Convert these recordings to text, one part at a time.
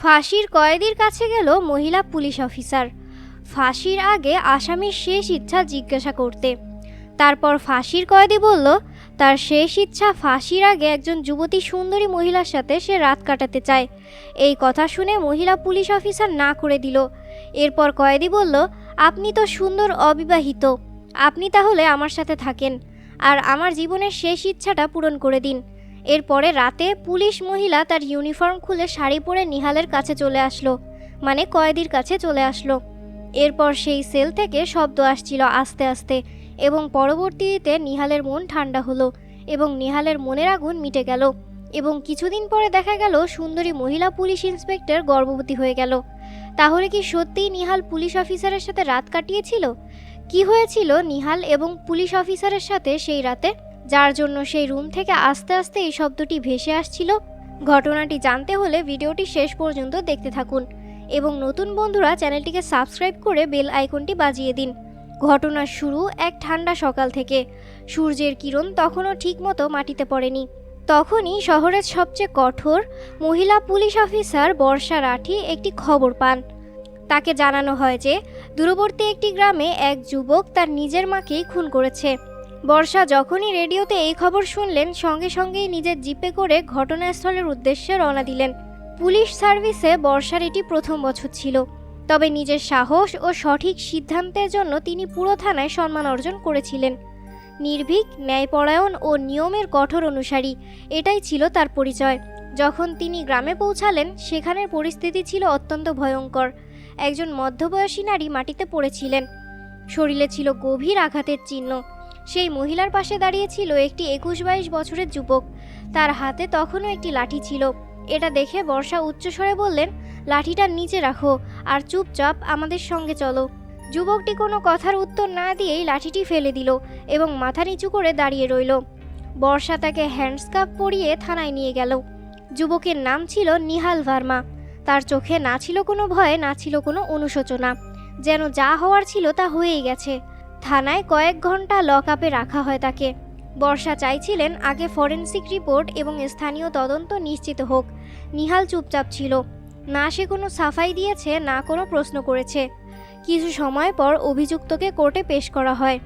ফাঁসির কয়েদির কাছে গেল মহিলা পুলিশ অফিসার। ফাঁসির আগে আসামির শেষ ইচ্ছা জিজ্ঞাসা করতে। তারপর ফাঁসির কয়েদি বলল, তার শেষ ইচ্ছা ফাঁসির আগে একজন যুবতী সুন্দরী মহিলার সাথে সে রাত কাটাতে চায়। এই কথা শুনে মহিলা পুলিশ অফিসার না করে দিল। এরপর কয়েদি বলল, আপনি তো সুন্দর অবিবাহিত। আপনি তাহলে আমার সাথে থাকেন। আর আমার জীবনের শেষ ইচ্ছাটা পূরণ করে দিন। এরপরে রাতে পুলিশ মহিলা তার ইউনিফর্ম খুলে শাড়ি পরে নিহালের কাছে চলে আসলো মানে কয়েদির কাছে চলে আসলো। এরপর সেই সেল থেকে শব্দ আসছিল আস্তে আস্তে এবং পরবর্তীতে নিহালের মন ঠান্ডা হলো এবং নিহালের মনের আগুন মিটে গেল এবং কিছুদিন পরে দেখা গেল সুন্দরী মহিলা পুলিশ ইন্সপেক্টর গর্ভবতী হয়ে গেল। তাহলে কি সত্যিই নিহাল পুলিশ অফিসারের সাথে রাত কাটিয়েছিল? কি হয়েছিল নিহাল এবং পুলিশ অফিসারের সাথে সেই রাতে? যার জন্য সেই রুম থেকে আস্তে আস্তে এই শব্দটি ভেসে আসছিল, ঘটনাটি জানতে হলে ভিডিওটি শেষ পর্যন্ত দেখতে থাকুন এবং নতুন বন্ধুরা চ্যানেলটিকে সাবস্ক্রাইব করে বেল আইকনটি বাজিয়ে দিন। ঘটনার শুরু এক ঠান্ডা সকাল থেকে। সূর্যের কিরণ তখনও ঠিকমতো মাটিতে পড়েনি। তখনই শহরের সবচেয়ে কঠোর মহিলা পুলিশ অফিসার বর্ষা রাঠি একটি খবর পান। তাকে জানানো হয় যে, দূরবর্তী একটি গ্রামে এক যুবক তার নিজের মাকেই খুন করেছে। বর্ষা যখনই রেডিওতে এই খবর শুনলেন, সঙ্গে সঙ্গেই নিজের জিপে করে ঘটনাস্থলের উদ্দেশ্যে রওনা দিলেন। পুলিশ সার্ভিসে বর্ষার এটি প্রথম বছর ছিল। তবে নিজের সাহস ও সঠিক সিদ্ধান্তের জন্য তিনি পুরো থানায় সম্মান অর্জন করেছিলেন। নির্ভীক, ন্যায়পরায়ণ ও নিয়মের কঠোর অনুসারী, এটাই ছিল তার পরিচয়। যখন তিনি গ্রামে পৌঁছালেন, সেখানের পরিস্থিতি ছিল অত্যন্ত ভয়ঙ্কর। একজন মধ্যবয়সী নারী মাটিতে পড়েছিলেন। শরীরে ছিল গভীর আঘাতের চিহ্ন। সেই মহিলার পাশে দাঁড়িয়ে ছিল একটি একুশ বাইশ বছরের যুবক। তার হাতে তখনও একটি লাঠি ছিল। এটা দেখে বর্ষা উচ্চস্বরে বললেন, লাঠিটা নিচে রাখো আর চুপচাপ আমাদের সঙ্গে চলো। যুবকটি কোনো কথার উত্তর না দিয়েই লাঠিটি ফেলে দিল এবং মাথা নিচু করে দাঁড়িয়ে রইল। বর্ষা তাকে হ্যান্ডস্কাপ পরিয়ে থানায় নিয়ে গেল। যুবকের নাম ছিল নিহাল ভার্মা। তার চোখে না ছিল কোনো ভয়, না ছিল কোনো অনুশোচনা। যেন যা হওয়ার ছিল তা হয়েই গেছে। থানায় কয়েক ঘণ্টা লক আপে রাখা হয় তাকে। বর্ষা চাইছিলেন আগে ফরেন্সিক রিপোর্ট এবং স্থানীয় তদন্ত নিশ্চিত হোক। নিহাল চুপচাপ ছিল। না সে কোনো সাফাই দিয়েছে, না কোনো প্রশ্ন করেছে। কিছু সময় পর অভিযুক্তকে কোর্টে পেশ করা হয়।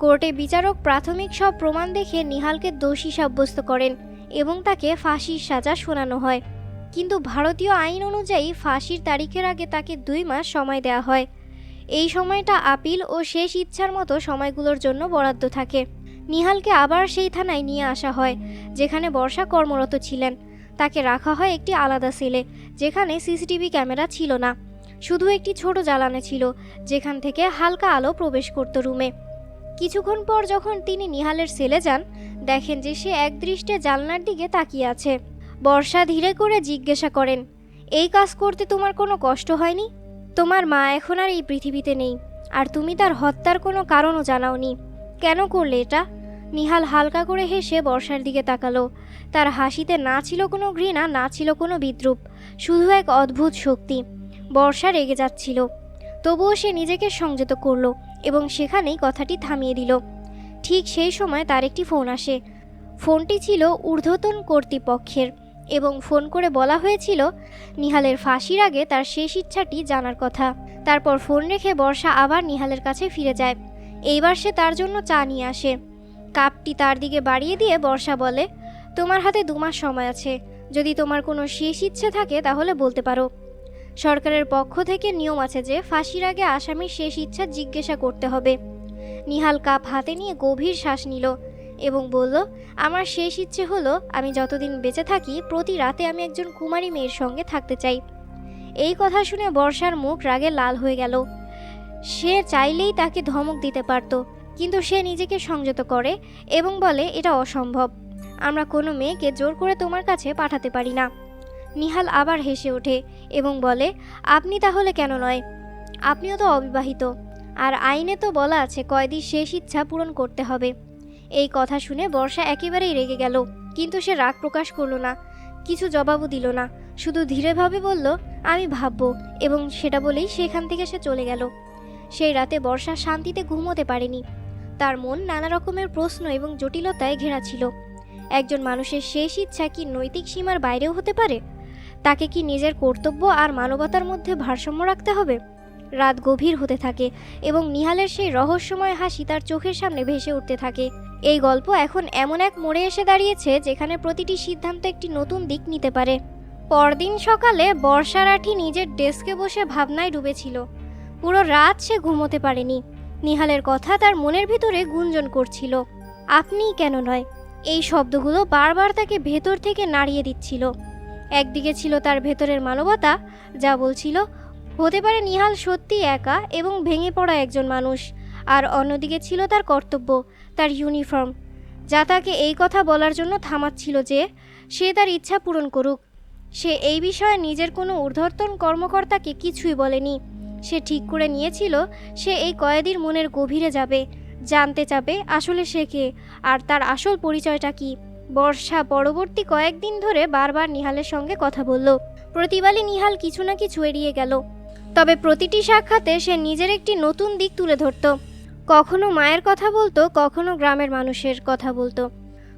কোর্টে বিচারক প্রাথমিক সব প্রমাণ দেখে নিহালকে দোষী সাব্যস্ত করেন এবং তাকে ফাঁসির সাজা শোনানো হয়। কিন্তু ভারতীয় আইন অনুযায়ী ফাঁসির তারিখের আগে তাকে দুই মাস সময় দেওয়া হয়। এই সময়টা আপিল ও শেষ ইচ্ছার মতো সময়গুলোর জন্য বরাদ্দ থাকে। নিহালকে আবার সেই থানায় নিয়ে আসা হয়, যেখানে বর্ষা কর্মরত ছিলেন। তাকে রাখা হয় একটি আলাদা সেলে, যেখানে সিসিটিভি ক্যামেরা ছিল না। শুধু একটি ছোট জ্বালানো ছিল, যেখান থেকে হালকা আলো প্রবেশ করত রুমে। কিছুক্ষণ পর যখন তিনি নিহালের সেলে যান, দেখেন যে সে একদৃষ্টে জানলার দিকে তাকিয়ে আছে। বর্ষা ধীরে করে জিজ্ঞাসা করেন, এই কাজ করতে তোমার কোনো কষ্ট হয়নি? তোমার মা এখন আর এই পৃথিবীতে নেই, আর তুমি তার হত্যার কোনো কারণও জানাওনি। কেন করলে এটা? নিহাল হালকা করে হেসে বর্ষার দিকে তাকালো। তার হাসিতে না ছিল কোনো ঘৃণা, না ছিল কোনো বিদ্রুপ, শুধু এক অদ্ভুত শক্তি। বর্ষা রেগে যাচ্ছিল। তবুও সে নিজেকে সংযত করল এবং সেখানেই কথাটি থামিয়ে দিল। ঠিক সেই সময় তার একটি ফোন আসে। ফোনটি ছিল ঊর্ধ্বতন কর্তৃপক্ষের। এবং ফোন করে বলা হয়েছিল, নিহালের ফাঁসির আগে তার শেষ ইচ্ছাটি জানার কথা। তারপর ফোন রেখে বর্ষা আবার নিহালের কাছে ফিরে যায়। এইবার সে তার জন্য চা নিয়ে আসে। কাপটি তার দিকে বাড়িয়ে দিয়ে বর্ষা বলে, তোমার হাতে দু মাস সময় আছে। যদি তোমার কোনো শেষ ইচ্ছে থাকে তাহলে বলতে পারো। সরকারের পক্ষ থেকে নিয়ম আছে যে ফাঁসির আগে আসামির শেষ ইচ্ছা জিজ্ঞাসা করতে হবে। নিহাল কাপ হাতে নিয়ে গভীর শ্বাস নিল। এবং বলল, আমার শেষ ইচ্ছে হলো, আমি যতদিন বেঁচে থাকি, প্রতি রাতে আমি একজন কুমারী মেয়ের সঙ্গে থাকতে চাই। এই কথা শুনে বর্ষার মুখ রাগে লাল হয়ে গেল। সে চাইলেই তাকে ধমক দিতে পারত, কিন্তু সে নিজেকে সংযত করে এবং বলে, এটা অসম্ভব। আমরা কোনো মেয়েকে জোর করে তোমার কাছে পাঠাতে পারি না। নিহাল আবার হেসে ওঠে এবং বলে, আপনি তাহলে কেন নয়? আপনিও তো অবিবাহিত। আর আইনে তো বলা আছে কয়দির শেষ ইচ্ছা পূরণ করতে হবে। এই কথা শুনে বর্ষা একেবারেই রেগে গেল, কিন্তু সে রাগ প্রকাশ করল না, কিছু জবাবও দিল না, শুধু ধীরেভাবে বলল, আমি ভাববো, এবং সেটা বলেই সেখান থেকে সে চলে গেল। সেই রাতে বর্ষা শান্তিতে ঘুমোতে পারেনি। তার মন নানা রকমের প্রশ্ন এবং জটিলতায় ঘেরা ছিল। একজন মানুষের শেষ ইচ্ছা কি নৈতিক সীমার বাইরেও হতে পারে? তাকে কি নিজের কর্তব্য আর মানবতার মধ্যে ভারসাম্য রাখতে হবে? রাত গভীর হতে থাকে এবং নিহালের সেই রহস্যময় হাসি তার চোখের সামনে ভেসে উঠতে থাকে। এই গল্প এখন এমন এক মোড়ে এসে দাঁড়িয়েছে যেখানে প্রতিটি সিদ্ধান্ত একটি নতুন দিক নিতে পারে। পরদিন সকালে বর্ষা রাঠি নিজের ডেস্কে বসে ভাবনায় ডুবেছিল। পুরো রাত সে ঘুমোতে পারেনি। নিহালের কথা তার মনের ভিতরে গুঞ্জন করছিল। আপনিই কেন নয়? এই শব্দগুলো বারবার তাকে ভেতর থেকে নাড়িয়ে দিচ্ছিল। একদিকে ছিল তার ভেতরের মানবতা, যা বলছিল, হতে পারে নিহাল সত্যি একা এবং ভেঙে পড়া একজন মানুষ। আর অন্যদিকে ছিল তার কর্তব্য, তার ইউনিফর্ম যা তাকে এই কথা বলার জন্য থামাচ্ছিল যে, সে তার ইচ্ছা পূরণ করুক। সে এই বিষয়ে নিজের কোনো ঊর্ধ্বতন কর্মকর্তাকে কিছুই বলেনি। সে ঠিক করে নিয়েছিল, সে এই কয়েদির মনের গভীরে যাবে, জানতে চাবে আসলে সে কে, আর তার আসল পরিচয়টা কি। বর্ষা পরবর্তী কয়েকদিন ধরে বারবার নিহালের সঙ্গে কথা বলল। প্রতিবারই নিহাল কিছু না কিছু এড়িয়ে গেল। তবে প্রতিটি সাক্ষাতে সে নিজের একটি নতুন দিক তুলে ধরত। কখনো মায়ের কথা বলতো, কখনো গ্রামের মানুষের কথা বলতো।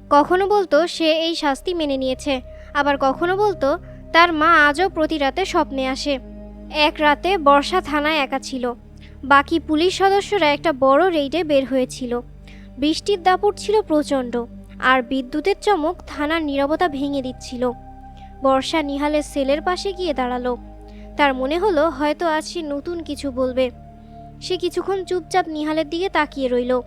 কখনো বলতো সে এই শাস্তি মেনে নিয়েছে, আবার কখনো বলতো তার মা আজও প্রতি রাতে স্বপ্নে আসে। এক রাতে বর্ষা থানায় একা ছিল। বাকি পুলিশ সদস্যরা একটা বড় রেইডে বের হয়েছিল। বৃষ্টির দাপট ছিল প্রচণ্ড, আর বিদ্যুতের চমক থানার নীরবতা ভেঙে দিচ্ছিল। বর্ষা নিহালের সেলের পাশে গিয়ে দাঁড়াল। তার মনে হলো হয়তো আজ সে নতুন কিছু বলবে। সে কিছুক্ষণ চুপচাপ নিহালের দিকে তাকিয়ে রইল।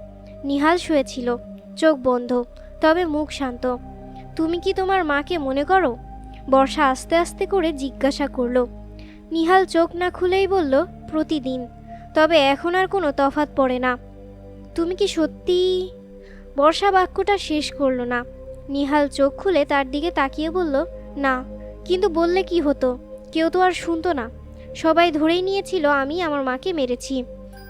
নিহাল শুয়েছিল, চোখ বন্ধ, তবে মুখ শান্ত। তুমি কি তোমার মাকে মনে করো? বর্ষা আস্তে আস্তে করে জিজ্ঞাসা করল। নিহাল চোখ না খুলেই বলল, প্রতিদিন, তবে এখন আর কোনো তফাত পড়ে না। তুমি কি সত্যি? বর্ষা বাক্যটা শেষ করল না। নিহাল চোখ খুলে তার দিকে তাকিয়ে বলল, না, কিন্তু বললে কি হতো? কেউ তো আর শুনতো না। সবাই ধরেই নিয়েছিল, আমি আমার মাকে মেরেছি।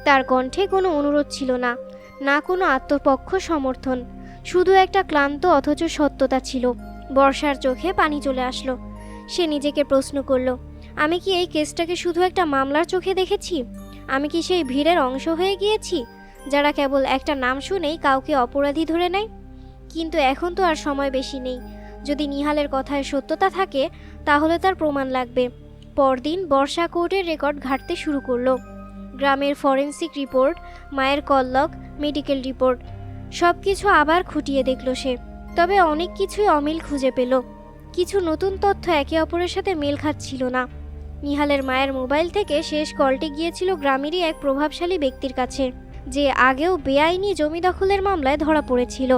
তার কণ্ঠে কোনো অনুরোধ ছিল না না কোনো আত্মপক্ষ সমর্থন, শুধু একটা ক্লান্ত অথচ সত্যতা ছিল। বর্ষার চোখে পানি চলে আসলো। সে নিজেকে প্রশ্ন করল, আমি কি এই কেসটাকে শুধু একটা মামলার চোখে দেখেছি? আমি কি সেই ভিড়ের অংশ হয়ে গিয়েছি, যারা কেবল একটা নাম শুনেই কাউকে অপরাধী ধরে নেয়? কিন্তু এখন তো আর সময় বেশি নেই। যদি নিহালের কথায় সত্যতা থাকে, তাহলে তার প্রমাণ লাগবে। পরদিন বর্ষা কোর্টের রেকর্ড ঘাঁটতে শুরু করল। গ্রামের ফরেন্সিক রিপোর্ট, মায়ের কল্লক, মেডিকেল রিপোর্ট। সব কিছু আবার খুঁটিয়ে দেখল সে। তবে অনেক কিছুই অমিল খুঁজে পেল। কিছু নতুন তথ্য একে অপরের সাথে মেল খাচ্ছিল না। নিহালের মায়ের মোবাইল থেকে শেষ কলটি গিয়েছিল গ্রামেরই এক প্রভাবশালী ব্যক্তির কাছে, যে আগেও বেআইনি জমি দখলের মামলায় ধরা পড়েছিল।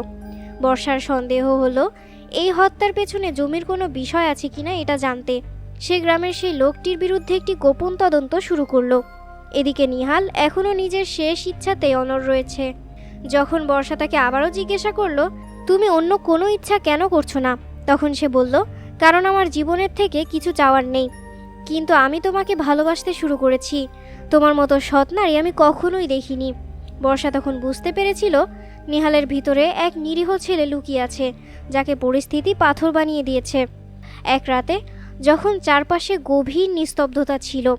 বর্ষার সন্দেহ হলো, এই হত্যার পেছনে জমির কোনো বিষয় আছে কিনা এটা জানতে, সে গ্রামের সেই লোকটির বিরুদ্ধে একটি গোপন তদন্ত শুরু করল। এদিকে নিহাল এখনও নিজের শেষ ইচ্ছাতেই অনর রয়েছে। যখন বর্ষা তাকে আবারও জিজ্ঞাসা করল, তুমি অন্য কোনো ইচ্ছা কেন করছ না? তখন সে বলল, কারণ আমার জীবনের থেকে কিছু চাওয়ার নেই। কিন্তু আমি তোমাকে ভালোবাসতে শুরু করেছি। তোমার মতো সৎ নারী আমি কখনোই দেখিনি। বর্ষা তখন বুঝতে পেরেছিল নিহালের ভিতরে এক নিরীহ ছেলে লুকিয়ে আছে, যাকে পরিস্থিতি পাথর বানিয়ে দিয়েছে। এক রাতে যখন চারপাশে গভীর নিস্তব্ধতা ছিল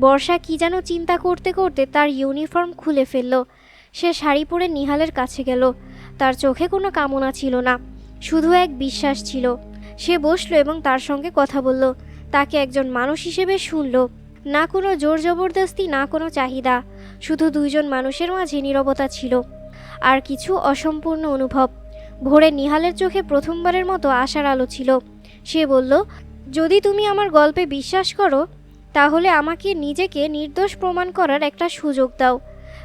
বর্ষা কি যেন চিন্তা করতে করতে তার ইউনিফর্ম খুলে ফেলল। সে শাড়ি পরে নিহালের কাছে গেল। তার চোখে কোনো কামনা ছিল না, শুধু এক বিশ্বাস ছিল। সে বসল এবং তার সঙ্গে কথা বলল। তাকে একজন মানুষ হিসেবে শুনল। না কোনো জোর জবরদস্তি, না কোনো চাহিদা, শুধু দুইজন মানুষের মাঝে নীরবতা ছিল। আর কিছু অসম্পূর্ণ অনুভব। ভোরে নিহালের চোখে প্রথমবারের মতো আশার আলো ছিল। সে বলল, যদি তুমি আমার গল্পে বিশ্বাস করো তাহলে আমাকে নিজেকে নির্দোষ প্রমাণ করার একটা সুযোগ দাও।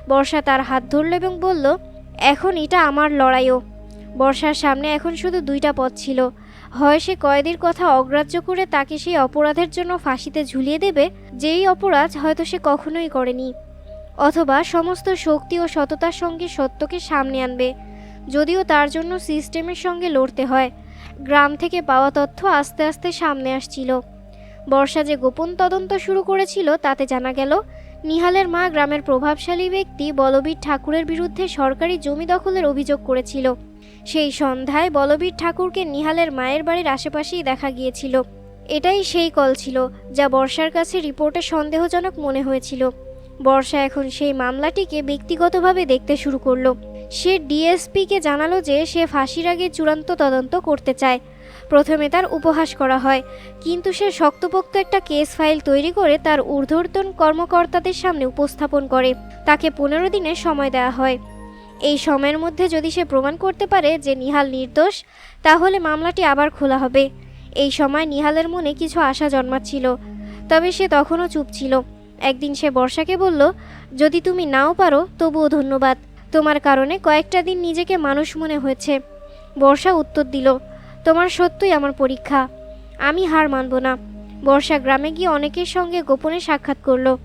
বর্ষা তার হাত ধরল এবং বলল, এখন এটা আমার লড়াইও। বর্ষার সামনে এখন শুধু দুইটা পথ ছিল। হয় সে কয়েদির কথা অগ্রাহ্য করে তাকে সেই অপরাধের জন্য ফাঁসিতে ঝুলিয়ে দেবে, যেই অপরাধ হয়তো সে কখনোই করেনি, অথবা সমস্ত শক্তি ও সততার সঙ্গে সত্যকে সামনে আনবে। যদিও তার জন্য সিস্টেমের সঙ্গে লড়তে হয়, গ্রাম থেকে পাওয়া তথ্য আস্তে আস্তে সামনে আসছিল। বর্ষা যে গোপন তদন্ত শুরু করেছিল, তাতে জানা গেল, নিহালের মা গ্রামের প্রভাবশালী ব্যক্তি বলবীর ঠাকুরের বিরুদ্ধে সরকারি জমি দখলের অভিযোগ করেছিল। সেই সন্ধ্যায় বলবীর ঠাকুরকে নিহালের মায়ের বাড়ির আশেপাশেই দেখা গিয়েছিল। এটাই সেই কল ছিল, যা বর্ষার কাছে রিপোর্টে সন্দেহজনক মনে হয়েছিল। বর্ষা এখন সেই মামলাটিকে ব্যক্তিগতভাবে দেখতে শুরু করল। সে ডিএসপিকে জানালো যে সে ফাঁসির আগে চূড়ান্ত তদন্ত করতে চায়। প্রথমে তার উপহাস করা হয়। কিন্তু সে শক্তপোক্ত একটা কেস ফাইল তৈরি করে তার ঊর্ধ্বতন কর্মকর্তাদের সামনে উপস্থাপন করে। তাকে পনেরো দিনের সময় দেওয়া হয়। এই সময়ের মধ্যে যদি সে প্রমাণ করতে পারে যে নিহাল নির্দোষ, তাহলে মামলাটি আবার খোলা হবে। এই সময় নিহালের মনে কিছু আশা জন্মাচ্ছিল। তবে সে তখনও চুপ ছিল। একদিন সে বর্ষাকে বলল, যদি তুমি নাও পারো, তবুও ধন্যবাদ। তোমার কারণে কয়েকটা দিন নিজেকে মানুষ মনে হয়েছে। বর্ষা উত্তর দিল তোমার সত্যই আমার পরীক্ষা। আমি হার মানব না। বর্ষা গ্রামে গিয়ে অনেকের সঙ্গে গোপনে সাক্ষাৎ করল।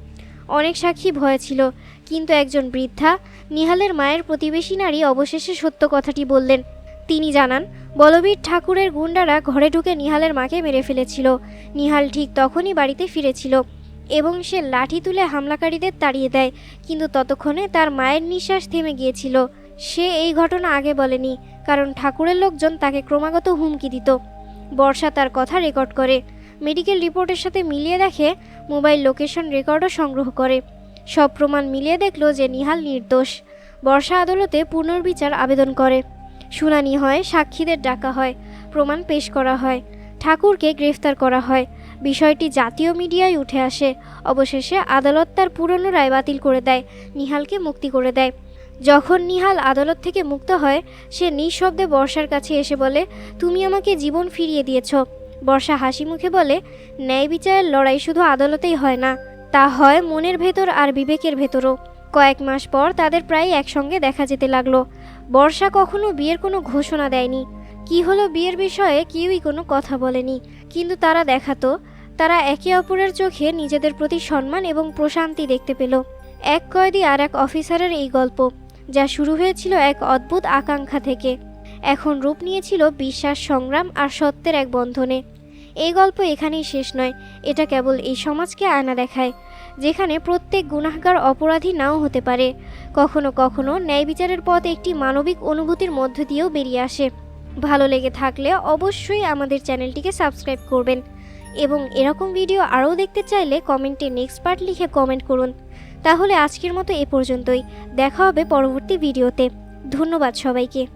অনেক সাক্ষী ভয় ছিল, কিন্তু একজন বৃদ্ধা নিহালের মায়ের প্রতিবেশী নারী অবশেষে সত্য কথাটি বললেন। তিনি জানান, বলবীর ঠাকুরের গুন্ডারা ঘরে ঢুকে নিহালের মাকে মেরে ফেলেছিল। নিহাল ঠিক তখনই বাড়িতে ফিরেছিল। এবং সে লাঠি তুলে হামলাকারীদের তাড়িয়ে দেয়, কিন্তু ততক্ষণে তার মায়ের নিঃশ্বাস থেমে গিয়েছিল। সে এই ঘটনা আগে বলেনি, কারণ ঠাকুরের লোকজন তাকে ক্রমাগত হুমকি দিত। বর্ষা তার কথা রেকর্ড করে। মেডিকেল রিপোর্টের সাথে মিলিয়ে দেখে, মোবাইল লোকেশন রেকর্ডও সংগ্রহ করে। সব প্রমাণ মিলিয়ে দেখল যে নিহাল নির্দোষ। বর্ষা আদালতে পুনর্বিচার আবেদন করে। শুনানি হয়, সাক্ষীদের ডাকা হয়, প্রমাণ পেশ করা হয়, ঠাকুরকে গ্রেফতার করা হয়। বিষয়টি জাতীয় মিডিয়ায় উঠে আসে। অবশেষে আদালত তার পুরনো রায় বাতিল করে দেয়, নিহালকে মুক্তি করে দেয়। যখন নিহাল আদালত থেকে মুক্ত হয়, সে নিঃশব্দে বর্ষার কাছে এসে বলে, তুমি আমাকে জীবন ফিরিয়ে দিয়েছ। বর্ষা হাসি মুখে বলে, ন্যায় বিচারের লড়াই শুধু আদালতেই হয় না, তা হয় মনের ভেতর আর বিবেকের ভেতরও। কয়েক মাস পর তাদের প্রায় একসঙ্গে দেখা যেতে লাগল। বর্ষা কখনো বিয়ের কোনো ঘোষণা দেয়নি। কি হলো বিয়ের বিষয়ে কেউই কোনো কথা বলেনি, কিন্তু তারা দেখাতো তারা একে অপরের চোখে নিজেদের প্রতি সম্মান এবং প্রশান্তি দেখতে পেল। এক কয়েদি আর এক অফিসারের এই গল্প, যা শুরু হয়েছিল এক অদ্ভুত আকাঙ্ক্ষা থেকে। এখন রূপ নিয়েছিল বিশ্বাস, সংগ্রাম আর সত্যের এক বন্ধনে। এই গল্প এখানেই শেষ নয়, এটা কেবল এই সমাজকে আয়না দেখায়, যেখানে প্রত্যেক গুনাহগার অপরাধী নাও হতে পারে। কখনো কখনো ন্যায় বিচারের পথ একটি মানবিক অনুভূতির মধ্য দিয়েও বেরিয়ে আসে। ভালো লেগে থাকলে অবশ্যই আমাদের চ্যানেলটিকে সাবস্ক্রাইব করবেন। এবং এরকম ভিডিও আরও দেখতে চাইলে কমেন্টে নেক্সট পার্ট লিখে কমেন্ট করুন। তাহলে আজকের মতো এ পর্যন্তই। দেখা হবে পরবর্তী ভিডিওতে। ধন্যবাদ সবাইকে।